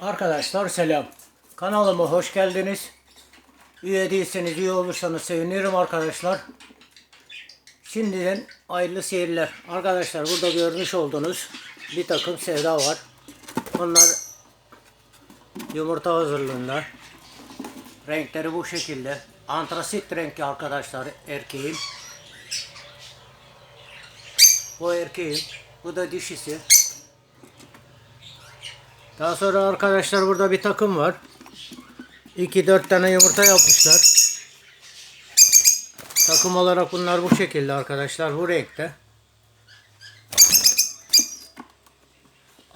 Arkadaşlar selam. Kanalıma hoş geldiniz. Üye değilseniz üye olursanız sevinirim arkadaşlar. Şimdiden hayırlı seyirler. Arkadaşlar burada görmüş olduğunuz bir takım sevda var. Bunlar yumurta hazırlığında. Renkleri bu şekilde. Antrasit renkli arkadaşlar erkeğin. Bu erkeğin. Bu da dişisi. Daha sonra arkadaşlar burada bir takım var. 2-4 tane yumurta yapmışlar. Takım olarak bunlar bu şekilde arkadaşlar. Bu renkte.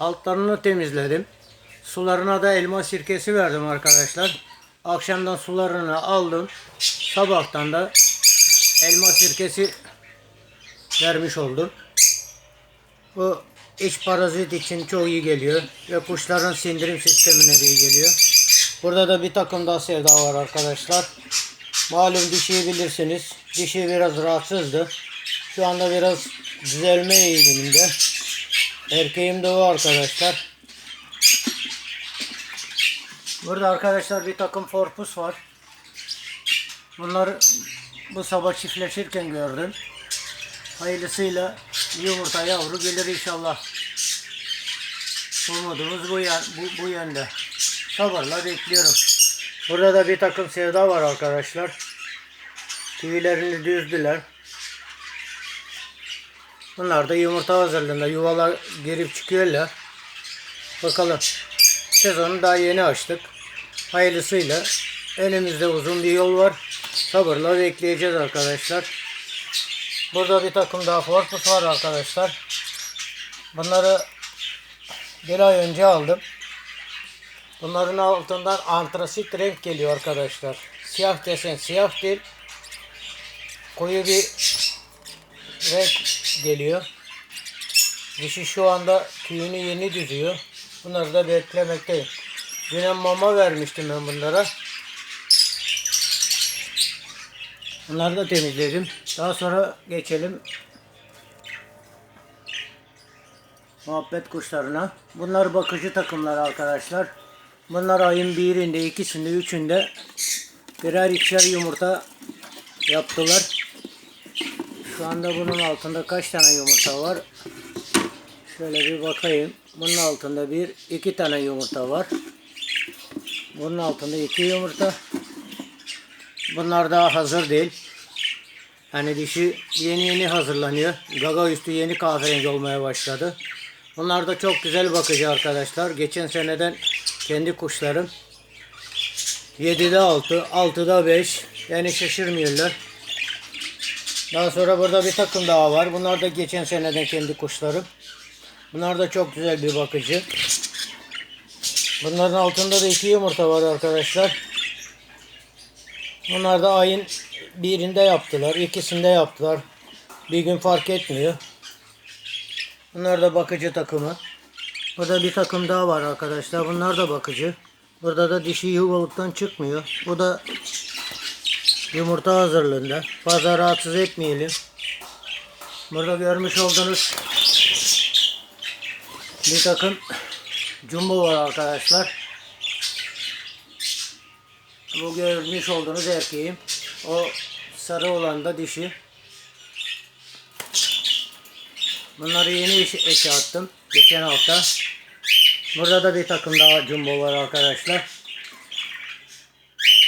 Altlarını temizledim. Sularına da elma sirkesi verdim arkadaşlar. Akşamdan sularını aldım. Sabahtan da elma sirkesi vermiş oldum. Bu iç parazit için çok iyi geliyor ve kuşların sindirim sistemine de iyi geliyor. Burada da bir takım daha sevda var arkadaşlar. Malum dişiyi bilirsiniz. Dişi biraz rahatsızdı. Şu anda biraz düzelme eğiliminde. Erkeğim de o arkadaşlar. Burada arkadaşlar bir takım forpus var. Bunları bu sabah çiftleşirken gördüm. Hayırlısıyla yumurta yavru gelir inşallah. Umudumuz bu, yan, bu, bu yönde. Sabırla bekliyorum. Burada da bir takım sevda var arkadaşlar. Tüylerini düzdüler. Bunlar da yumurta hazırlığında yuvalar girip çıkıyorlar. Bakalım. Sezonu daha yeni açtık. Hayırlısıyla elimizde uzun bir yol var. Sabırla bekleyeceğiz arkadaşlar. Burada bir takım daha forpus var arkadaşlar. Bunları bir ay önce aldım. Bunların altından antrasit renk geliyor arkadaşlar. Siyah desen siyah değil. Koyu bir renk geliyor. Dişi şu anda tüyünü yeni düzüyor. Bunları da beklemekteyim. Yine mama vermiştim ben bunlara. Bunları da temizledim. Daha sonra geçelim muhabbet kuşlarına. Bunlar bakıcı takımlar arkadaşlar. Bunlar ayın birinde, ikisinde, üçünde birer ikişer yumurta yaptılar. Şu anda bunun altında kaç tane yumurta var? Şöyle bir bakayım. Bunun altında bir, iki tane yumurta var. Bunun altında iki yumurta. Bunlar daha hazır değil. Hani dişi yeni yeni hazırlanıyor. Gaga üstü yeni kahverengi olmaya başladı. Bunlar da çok güzel bakıcı arkadaşlar. Geçen seneden kendi kuşlarım. 7'de 6, 6'da 5. Yani şaşırmıyorlar. Daha sonra burada bir takım daha var. Bunlar da geçen seneden kendi kuşlarım. Bunlar da çok güzel bir bakıcı. Bunların altında da iki yumurta var arkadaşlar. Bunlar da ayın birinde yaptılar, ikisinde yaptılar. Bir gün fark etmiyor. Bunlar da bakıcı takımı. Burada bir takım daha var arkadaşlar. Bunlar da bakıcı. Burada da dişi yuvalıktan çıkmıyor. Bu da yumurta hazırlığında. Fazla rahatsız etmeyelim. Burada görmüş olduğunuz bir takım jumbo var arkadaşlar. Bu görmüş olduğunuz erkeğim. O sarı olan da dişi. Bunları yeni eşe, eşe attım. Geçen hafta. Burada da bir takım daha jumbo var arkadaşlar.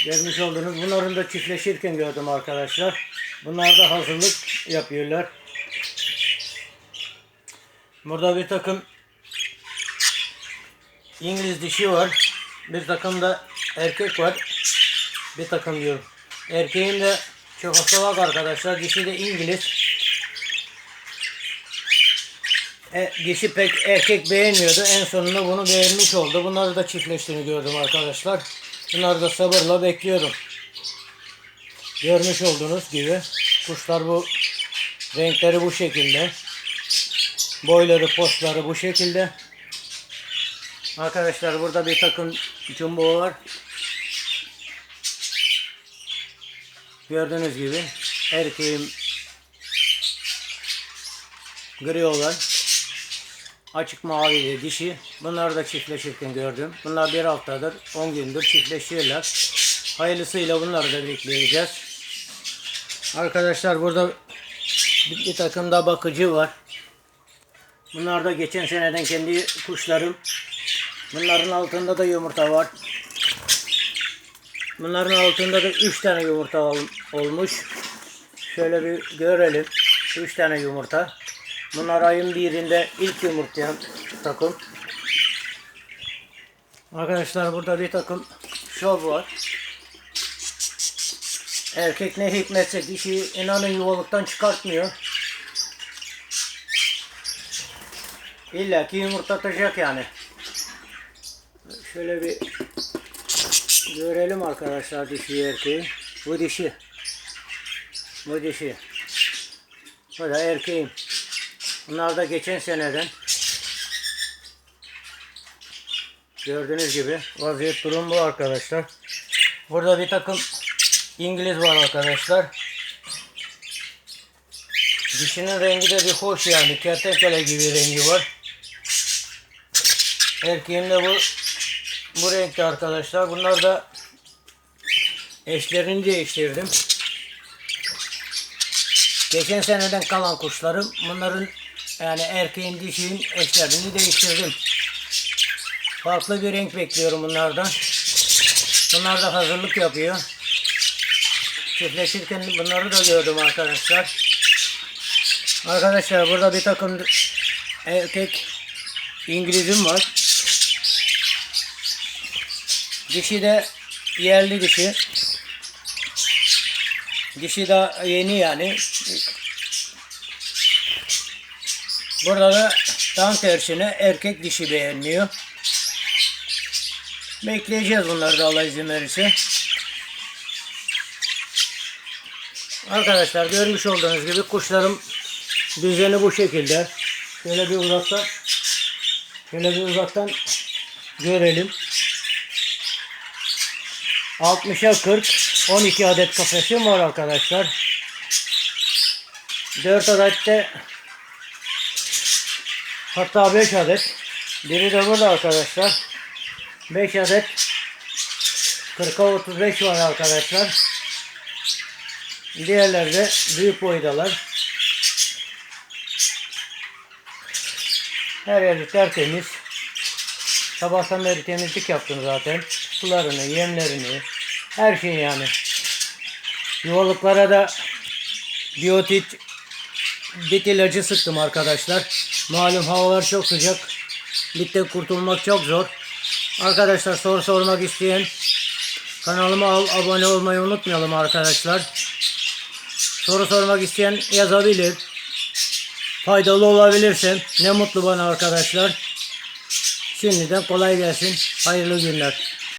Görmüş olduğunuz bunların da çiftleşirken gördüm arkadaşlar. Bunlar da hazırlık yapıyorlar. Burada bir takım İngiliz dişi var. Bir takım da erkek var. Bir takım diyorum. Erkeğin de Çekoslovak arkadaşlar. Dişi de İngiliz. E, dişi pek erkek beğenmiyordu. En sonunda bunu beğenmiş oldu. Bunları da çiftleştiğini gördüm arkadaşlar. Bunları da sabırla bekliyorum. Görmüş olduğunuz gibi kuşlar bu renkleri bu şekilde. Boyları, postları bu şekilde. Arkadaşlar burada bir takım jumbo var. Gördüğünüz gibi erkeğim gri olan açık mavi dişi. Bunlar da çiftleşirken gördüm. Bunlar bir haftadır 10 gündür çiftleşiyorlar. Hayırlısıyla bunları da bekleyeceğiz. Arkadaşlar burada bir, bir takım da bakıcı var. Bunlar da geçen seneden kendi kuşlarım. Bunların altında da yumurta var. Bunların altında da 3 tane yumurta ol- olmuş. Şöyle bir görelim. 3 tane yumurta. Bunlar ayın birinde ilk yumurtlayan takım. Arkadaşlar burada bir takım şov var. Erkek ne hikmetse dişi inanın yuvalıktan çıkartmıyor. İlla ki yumurtlatacak yani. Şöyle bir görelim arkadaşlar dişi erkeği. Bu dişi. Bu dişi. Bu da erkeğim. Bunlar da geçen seneden. Gördüğünüz gibi vaziyet durum bu arkadaşlar. Burada bir takım İngiliz var arkadaşlar. Dişinin rengi de bir hoş yani. Kertenkele gibi rengi var. Erkeğin de bu bu renkte arkadaşlar. Bunlar da eşlerini değiştirdim. Geçen seneden kalan kuşlarım. Bunların yani erkeğin dişinin eşlerini değiştirdim. Farklı bir renk bekliyorum bunlardan. Bunlar da hazırlık yapıyor. Çiftleşirken bunları da gördüm arkadaşlar. Arkadaşlar burada bir takım erkek İngilizim var. Dişi de yerli dişi. Dişi de yeni yani. Burada da tam tersine erkek dişi beğenmiyor. Bekleyeceğiz bunları da Allah izin verirse. Arkadaşlar görmüş olduğunuz gibi kuşlarım düzeni bu şekilde. Şöyle bir uzaktan şöyle bir uzaktan görelim. 60'a 40 12 adet kafesim var arkadaşlar. 4 adet de hatta 5 adet. Biri de burada arkadaşlar. 5 adet 40'a 35 var arkadaşlar. Diğerleri de büyük boydalar. Her yeri tertemiz. Sabahtan beri temizlik yaptım zaten. Sularını, yemlerini, her şey yani. Yuvalıklara da biyotit bit ilacı sıktım arkadaşlar. Malum havalar çok sıcak. Bitten kurtulmak çok zor. Arkadaşlar soru sormak isteyen kanalıma al, abone olmayı unutmayalım arkadaşlar. Soru sormak isteyen yazabilir. Faydalı olabilirsem ne mutlu bana arkadaşlar. Şimdiden kolay gelsin. Hayırlı günler.